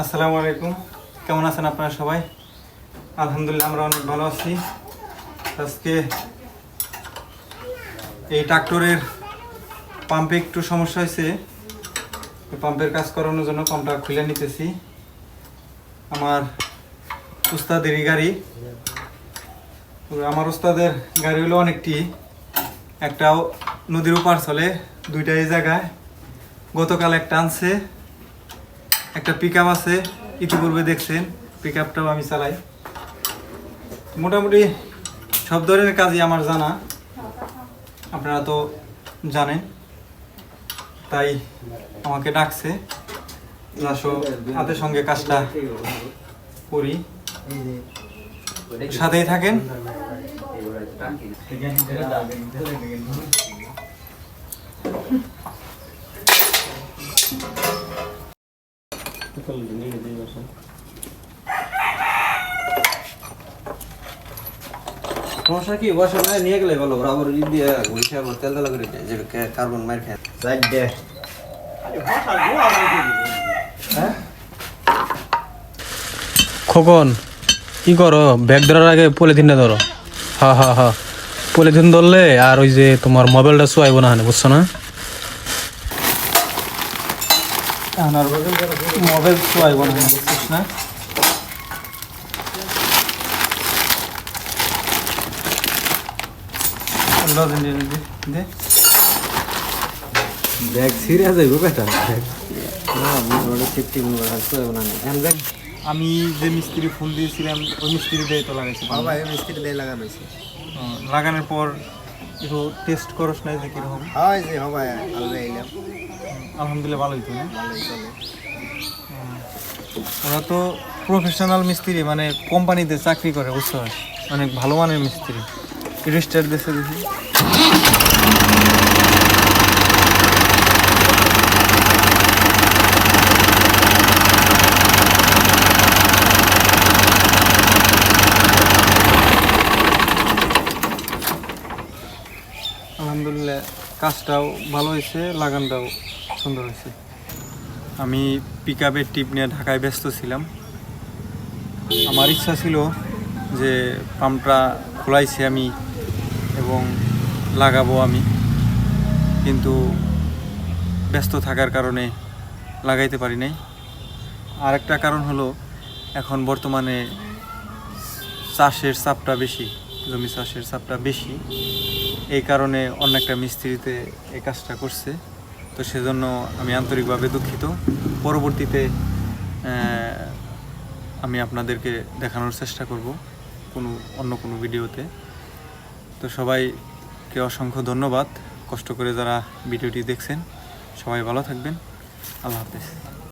আসসালামু আলাইকুম। কেমন আছেন আপনারা সবাই? আলহামদুলিল্লাহ, আমরা অনেক ভালো আছি। আজকে এই ট্রাক্টরের পাম্পে একটু সমস্যা হয়েছে। পাম্পের কাজ করানোর জন্য পাম্পটা খুলে নিতেছি। আমার উস্তাদেরই গাড়ি। আমার উস্তাদের গাড়ি হলো অনেকটি। একটাও নদীর উপার চলে দুইটা এই জায়গায়। গতকাল একটা আনছে। একটা পিক আছে, ইতিপূর্বে দেখছেন পিক আপটাও আমি চালাই। মোটামুটি সব ধরনের কাজই আমার জানা, আপনারা তো জানেন। তাই আমাকে ডাকছে আসো হাতের সঙ্গে কাজটা করি। সাথেই থাকেন। সমস্যা কি বসে না নিয়ে গেলে ভালো দিয়ে তেল তেলা করে যে কার্বন মার খেয়ে। সাইড দে খোকন কি করো? ব্যাগ ধরার আগে পলিথিনটা ধরো। হা হা হা। পলিথিন ধরলে আর ওই যে তোমার মোবাইলটা শোয়াইব না হানে বুঝছ না? আনার মোবাইল চুয়াইব না বুঝছিস না লজেন দে, দে, দে। ব্যাগ বেটা আমি যে মিস্ত্রি ফোন দিয়েছিলাম ওই মিস্ত্রি দিয়ে তো লাগাইছি। বাবা এই মিস্ত্রি দিয়ে লাগানো হয়েছে লাগানোর পর একটু টেস্ট করস নাই যে কীরকম? হয় যে হবে এলাম আলহামদুলিল্লাহ ভালোই তো ভালোই চলে। ওরা তো প্রফেশনাল মিস্ত্রি মানে কোম্পানিতে চাকরি করে বুঝতে পারছ? অনেক ভালো মানের মিস্ত্রি। রেজিস্টার দেশে দেখি। আলহামদুলিল্লাহ, কাজটাও ভালো হয়েছে, লাগানটাও সুন্দর হয়েছে। আমি পিক আপের টিপ নিয়ে ঢাকায় ব্যস্ত ছিলাম। আমার ইচ্ছা ছিল যে পাম্পটা খোলাইছি আমি। এবং লাগাবো আমি। কিন্তু ব্যস্ত থাকার কারণে লাগাইতে পারি নাই। আর একটা কারণ হলো, এখন বর্তমানে চাষের চাপটা বেশি, জমি চাষের চাপটা বেশি। এই কারণে অন্য একটা মিস্ত্রিতে এই কাজটা করছে। তো সেজন্য আমি আন্তরিকভাবে দুঃখিত। পরবর্তীতে আমি আপনাদেরকে দেখানোর চেষ্টা করব কোনো, অন্য কোনো ভিডিওতে। তো সবাইকে অসংখ্য ধন্যবাদ। কষ্ট করে যারা ভিডিওটি দেখছেন সবাই ভালো থাকবেন। আল্লাহ হাফেজ।